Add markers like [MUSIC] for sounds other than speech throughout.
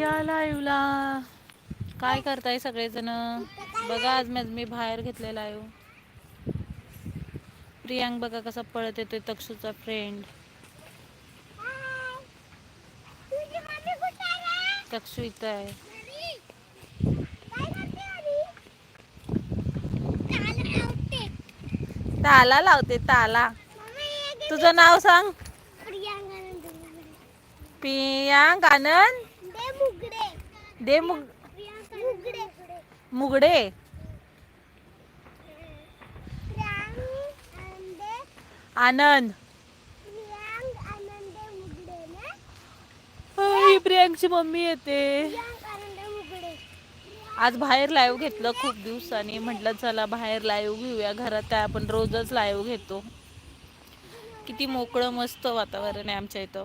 या लाईव्हला काय करताय सगळेजण? बघा आज मी मी बाहेर घेतलेला आहे प्रियांक बघा कसा पळत येतोय तक्षूचा फ्रेंड तक्षू इथं आहे. ताला लावते ताला. तुझं नाव सांग. पियांक आनंद. दे मुग मुगडे. आनंद. प्रियांकची मम्मी येते. आज बाहेर लाईव्ह घेतलं खूप दिवसांनी. म्हटलं चला बाहेर लाईव्ह घेऊया घरात. काय आपण रोजच लाईव्ह घेतो. किती मोकळं मस्त वातावरण आहे आमच्या इथं.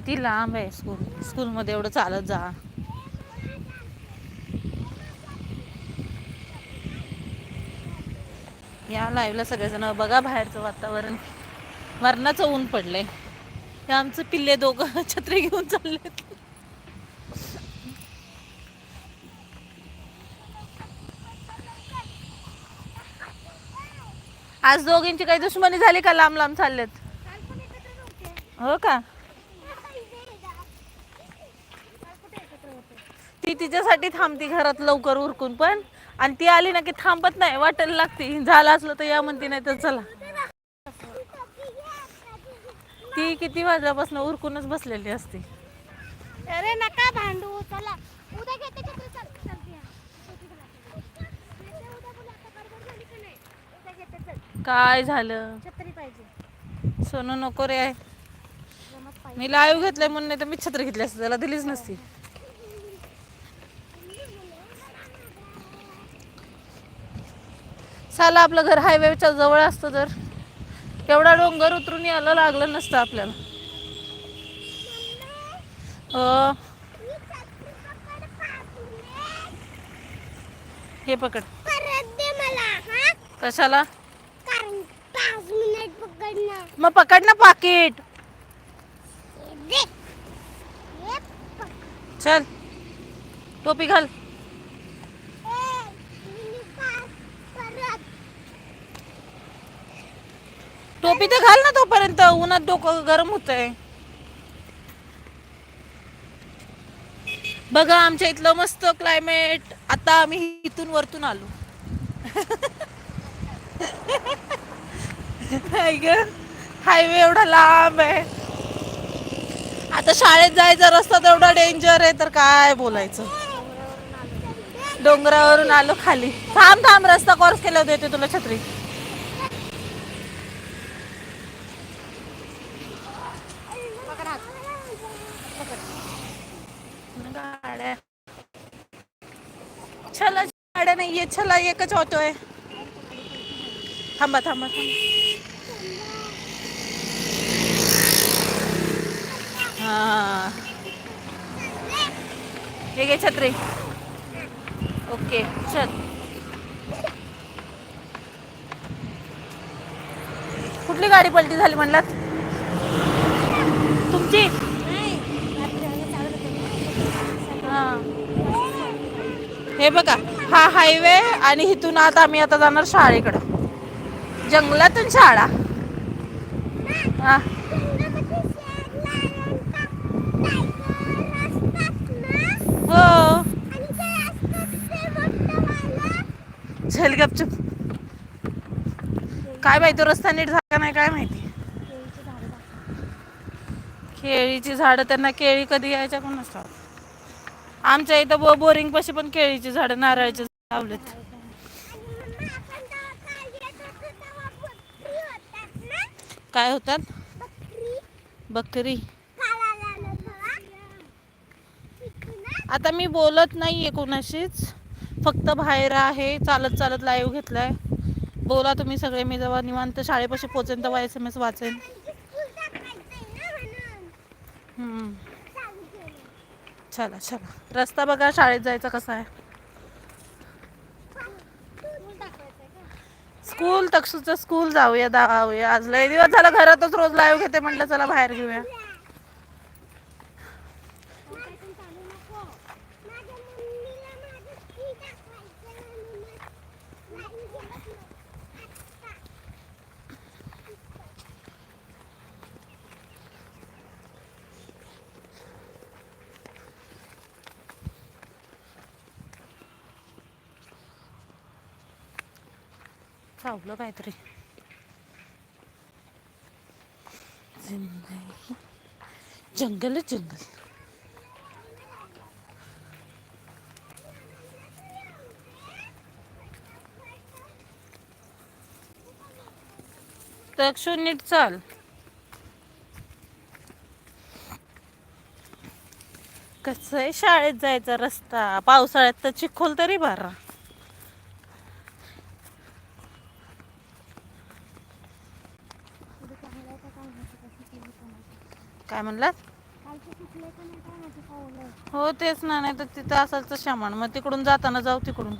किती लांब आहे स्कूल स्कूलमध्ये एवढं चालत जा. या लाईव्हला सगळेजण बघा बाहेरचं वातावरण. मरणाचं ऊन पडलंय. हे आमचं पिल्ले दोघं [LAUGHS] छत्री घेऊन चाललेत. आज दोघींची काही दुश्मनी झाली का? लांब लांब चाललेत. हो का? तिच्यासाठी थांबती घरात लवकर उरकून पण. आणि ती आली ना की थांबत नाही वाटायला लागती. झालं असलं तर या म्हणती नाही तर चला. ती किती वाजल्यापासून उरकूनच बसलेली असते. अरे नका भांडू चला. उद्या घेते छत्री चल चल पिया. नाहीतर उद्या बोलू, आता गडबड झाली का नाही? उद्या घेते चल. काय झालं? छत्री पाहिजे. सोनू नको रे. जमत पाहिजे मी लाईव्ह घेतलंय म्हणून नाही तर मी छत्री घेतली असते. त्याला दिलीच नसती. साला आपलं घर हायवेच्या जवळ असतं तर. एवढा डोंगर उतरून यायला लागलं नसतं आपल्याला. हो हे पकड. कशाला? मग पकड ना पाकिट. चल. टोपी घाल ए, मिनी पाच परत टोपी तर घाल ना तोपर्यंत उन्हात डोकं गरम होत आहे बघा आमच्या इथलं मस्त क्लायमेट आता आम्ही इथून वरतून आलो. हायवे एवढा लांब आहे. आता शाळेत जायचा रस्ता तेवढा डेंजर आहे तर काय बोलायचं? डोंगरावरून आलो खाली. थांब थांब रस्ता क्रॉस केला देते तुला छत्री पकड हात. गाड्या चला चला एकच ऑटो आहे थांबा थांबा थांबा। हा। हे घे छत्री। ओके चल कुठली गाडी पलटी झाली म्हणलात? तुमची? हा. हे बघा. हा हायवे आणि इथून आता आम्ही आता जाणार शाळेकडं. जंगलातून शाळा. हा. हो. चल गपचूप. काय माहिती रस्ता नीट झाला नाही काय माहिती. केळीची झाडं त्यांना केळी कधी यायच्या पण नसतात. आमच्या इथं बो बोरिंग पाशी पण केळीची झाडं नारळाची लावलेत. काय होतात? बकरी. आता मी बोलत नाहीये कोणाशीच. फक्त बाहेर आहे चालत चालत लाईव्ह घेतलाय. बोला तुम्ही सगळे मी जेव्हा निवांत शाळेपाशी पोचेन तेव्हा एस एम एस वाचेन स्कूल टाकायचंय ना म्हणून हम्म. चालू केलं. चला चला. रस्ता बघा शाळेत जायचा कसा आहे. स्कूल तक्षूचं स्कूल स्कूल जाऊया जाऊया. आज लय दिवस झाला घरातच रोज लाईव्ह घेते म्हटलं चला बाहेर घेऊया काय पण चालू नको. माझ्या मम्मीला माझं स्कूल टाकायचंय म्हणून नाही गेलं आता. चावलं काहीतरी जिंदगी जंगल जंगल तक्षु नीट चाल कसं आहे शाळेत जायचा रस्ता पावसाळ्यात तर चिखोल तरी भरा पुढे चांगलं आहे का काय माहिती कसं केलं कोणाचं. काय म्हणलात. हो तेच ना नाही तर तिथं असेल तर शमान मग तिकडून जाताना जाऊ तिकडून.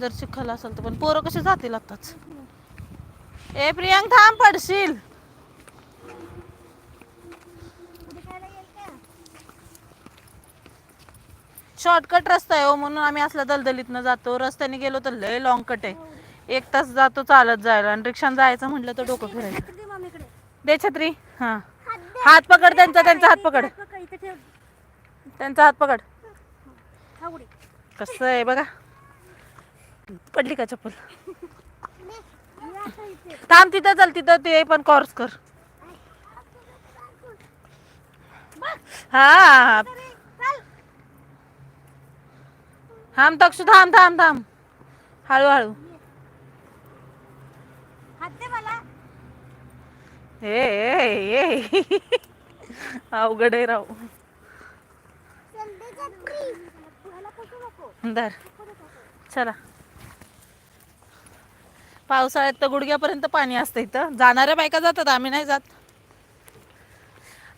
जर चिखल असेल तर. पण पोरं कसे जातील आताच? ए प्रियांक थांब पडशील? शॉर्टकट रस्ता आहे हो म्हणून आम्ही असल्या दलदलीतनं जातो. रस्त्याने गेलो तर लय लॉंग कट आहे. एक तास जातो चालत जायला. आणि रिक्षाने जायचं म्हटलं तर डोकं फिरायचं. दे छत्री. हां. हात पकड त्यांचा त्यांचा हात पकड. त्यांचा हात पकड. कसं आहे बघा. पडली का चप्पल? थांब तिथं चल तिथं ते पण कॉर्स कर. हा थांब तक्षू थांब थांब थांब. हळूहळू. हे ए ए, अवघड आहे राव. धर. दर चला. पावसाळ्यात तर गुडघ्यापर्यंत पाणी असतं इथं. जाणाऱ्या बायका जातात आम्ही नाही जात.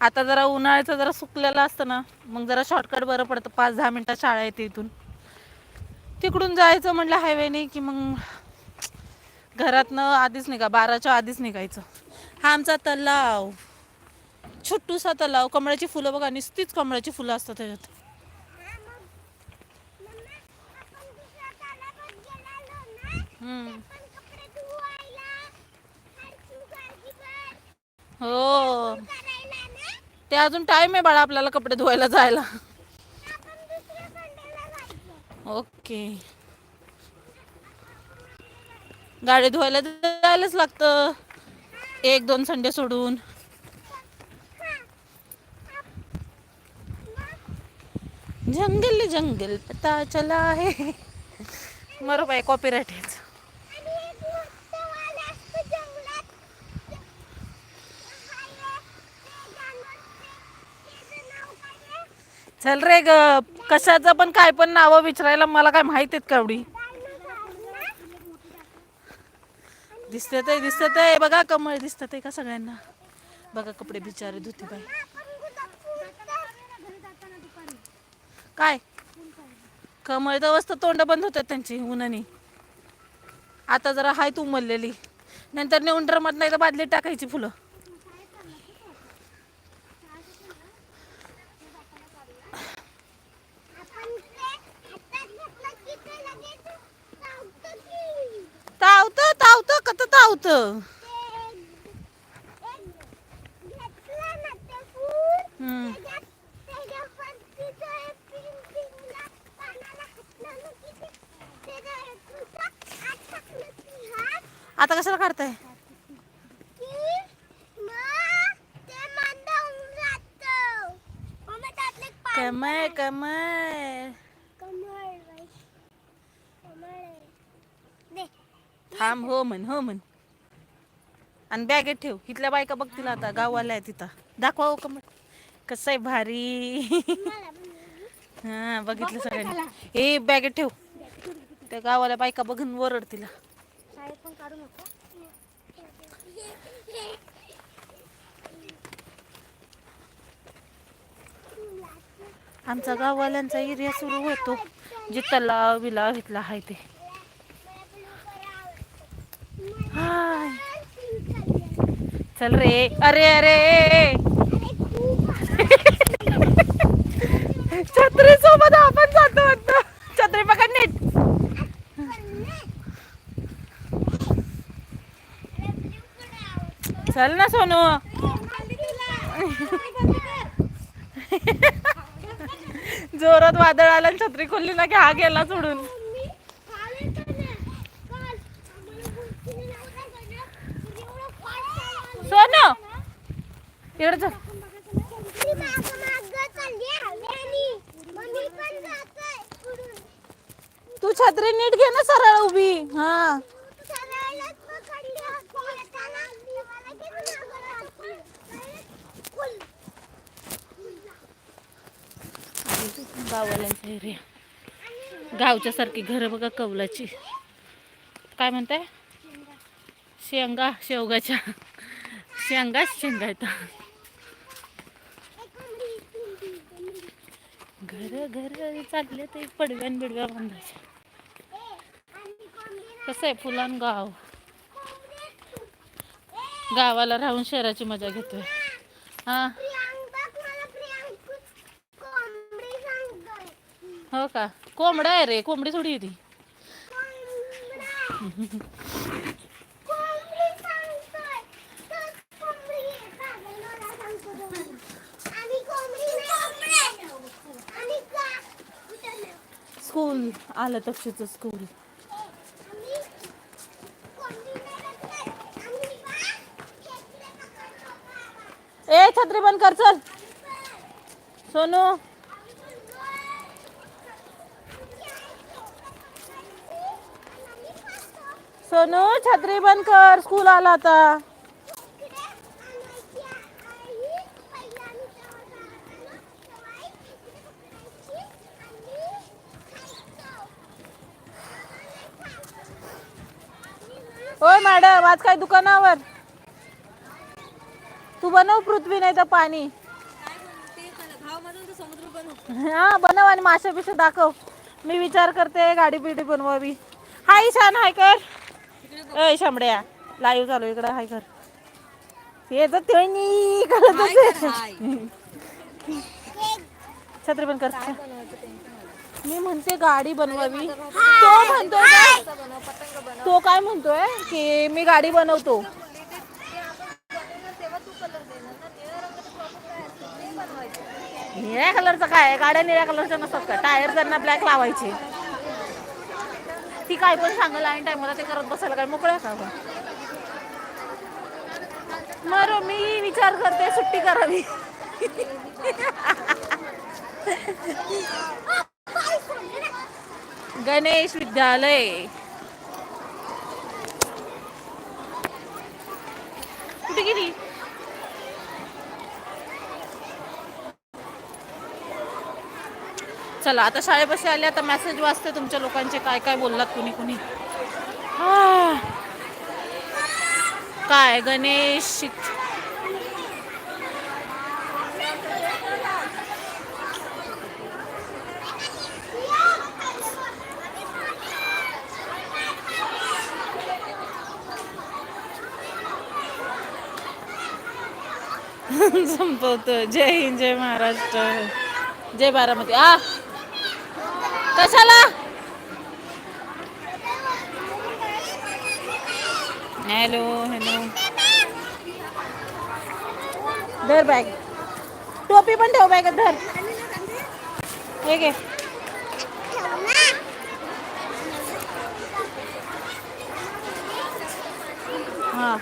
आता जरा उन्हाळ्याचं जरा सुकलेलं असतं ना मग जरा शॉर्टकट बरं पडतं. पाच दहा मिनटात शाळा येते इथून. तिकडून जायचं म्हटलं हायवेने की मग घरातनं आधीच निघा बाराच्या आधीच निघायचं. हा आमचा तलाव. छोटूसा तलाव. कमळाची फुलं बघा नुसतीच कमळाची फुलं असतात त्याच्यात. हम्म. हो. ते अजून टाइम आहे बाळा आपल्याला कपडे धुवायला जायला. ओके. गाडी धुवायला जायलाच लागतं. एक दोन संडे सोडून. जंगल जंगल पता चला आहे मरो बाय कॉपीराईट हेच. चल रे ग कशाचं पण काय पण नावं विचारायला मला काय माहीत आहेत का एवढी? दिसते आहे दिसते आहे बघा कमळ दिसतात आहे का सगळ्यांना? बघा कपडे बिचारे धुती बाई काय? कमळ तर वस्त तोंड बंद होतात त्यांची उन्हानी. आता जरा हाय तू उमललेली नंतर नेऊन ड्रमात नाही तर बादलीत टाकायची फुलं. तावत कत तावत हम्म आता कशाला काढताय कमळ कमळ थांब हो म्हण हो म्हण. आणि बॅगेत ठेव. इथल्या बायका बघतील आता गाववाल्या आहेत तिथं दाखवा हो कमळ कसं आहे भारी. हा बघितलं सगळ्यांनी. ए बॅगेत ठेव. त्या गावाला बायका बघून वरड तिला. आमचा गाववाल्यांचा एरिया सुरू होतो. जिथं लाव बिलाव इथला आहे ते हाय चल रे. अरे अरे. छत्री सोबत आपण जातो वाटतं छत्री पकड नीट. चल ना सोनू. जोरात वादळ आलं आणि छत्री खोलली ना की हा गेला सोडून सोनू तिकडे चल तू छत्री नीट घे ना सरळ उभी. हा. गाववाल्यांचा एरिया. गावच्या सारखी घरं बघा कौलाची. काय म्हणताय? शेंगा शेवगाच्या. शेंगाच शेंगा येतात घर घर चालले ते पडव्यान बिडव्या बांधायच्या कसं आहे फुलान गाव? गावाला राहून शहराची मजा घेतोय. हा? हो का? कोंबडा आहे रे कोंबडी थोडी येते स्कूल आलं तक्षीचं स्कूल ए छत्री बंद कर चल. सोनू. सोनू छत्री बंद कर. स्कूल आला आता होय मॅडम आज काय दुकानावर? तू बनव पृथ्वी नाही तर पाणी. हा बनव आणि मासे बिशे दाखव. मी विचार करते गाडी बिडी बनवावी. हाय छान हाय कर. अय शांबड्या लाईव्ह चालू इकडं हाय कर. हे तर करत असेल. छत्री बंद कर. मी म्हणते गाडी बनवावी. तो म्हणतोय काय तो काय म्हणतोय की मी गाडी बनवतो. निळ्या कलरचा काय? गाड्या निळ्या कलरच्या नसतात का? टायर त्यांना ब्लॅक लावायचे. ती काय पण सांगल आणि टायमाला ते करत बसायला काय मोकळ्या का आपण? मर मी विचार करते सुट्टी करावी. [LAUGHS] गणेश विद्यालय. कुठे गेली? चला आता शाळेपाशी आले आता मेसेज वाचते तुमच्या लोकांचे काय काय बोललात कुणी कुणी. काय गणेश [LAUGHS] संपवतो जय हिंद जय महाराष्ट्र. जय बारामती. आ! कशाला? Hello hello. धर बॅग टोपी पण ठेव बॅग धर. हे घे. हा.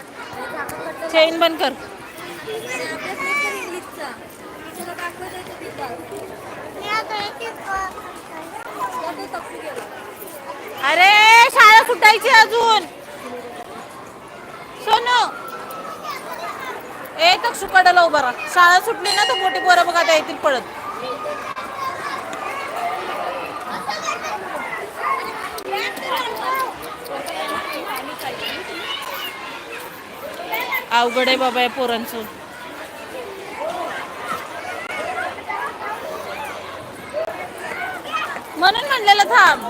चेन बंद कर. अरे शाळा सुटायची अजून. सोनू. ए तक्षू कडला उभा राहा. शाळा सुटली ना तर मोठी पोरं बघा त्या येतील पळत. अवघड आहे बाबा या पोरांचं. म्हणून म्हणलेलं थांब.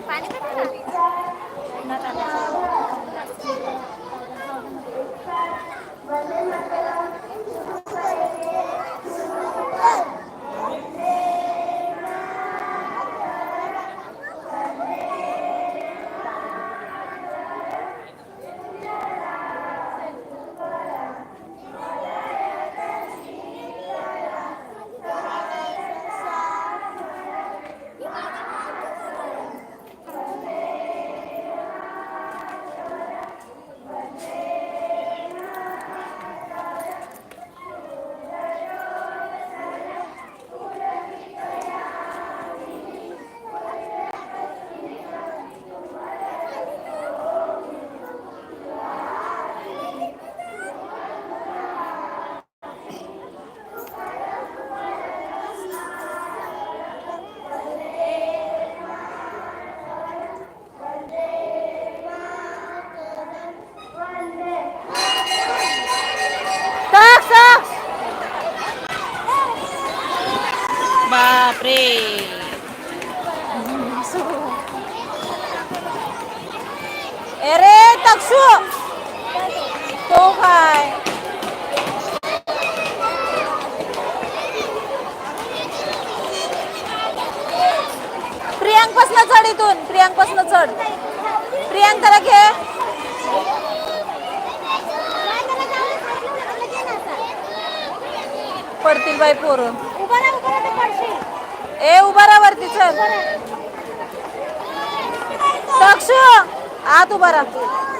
પાણી बापरे. अरे तक्षू. तो काय? प्रियांक पासन चढ इथून प्रियांक पासन चढ. प्रियांक त्याला घे. पडतील बाई पोरं. ए उभा राहा वरती चल. तक्षू आत उभा राहा.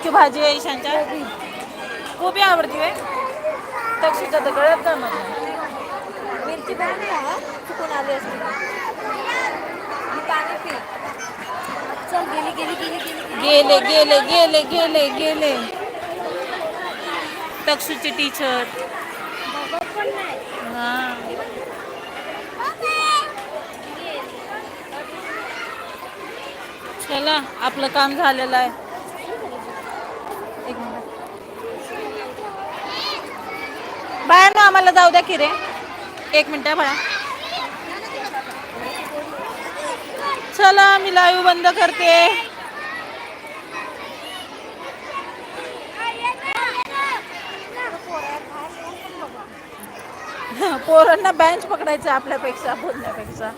आवडीची भाजी आहे ईशांच्या कोबी आवडती वे तक्षीच्या तर कळत का मला. मिरची हा. चुकून आली असते. पाणी पी चल गेली गेली गेली गेली गेले. गेले गेले गेले गेले तक्षूची टीचर हा. चला आपलं काम झालेलं आहे एक मिनिट बाहेर ना आम्हाला जाऊ द्या की रे एक मिनिट बाळा. चला मी लाईव्ह बंद करते. [LAUGHS] पोरांना बँच पकडायचं आपल्यापेक्षा बोलण्यापेक्षा.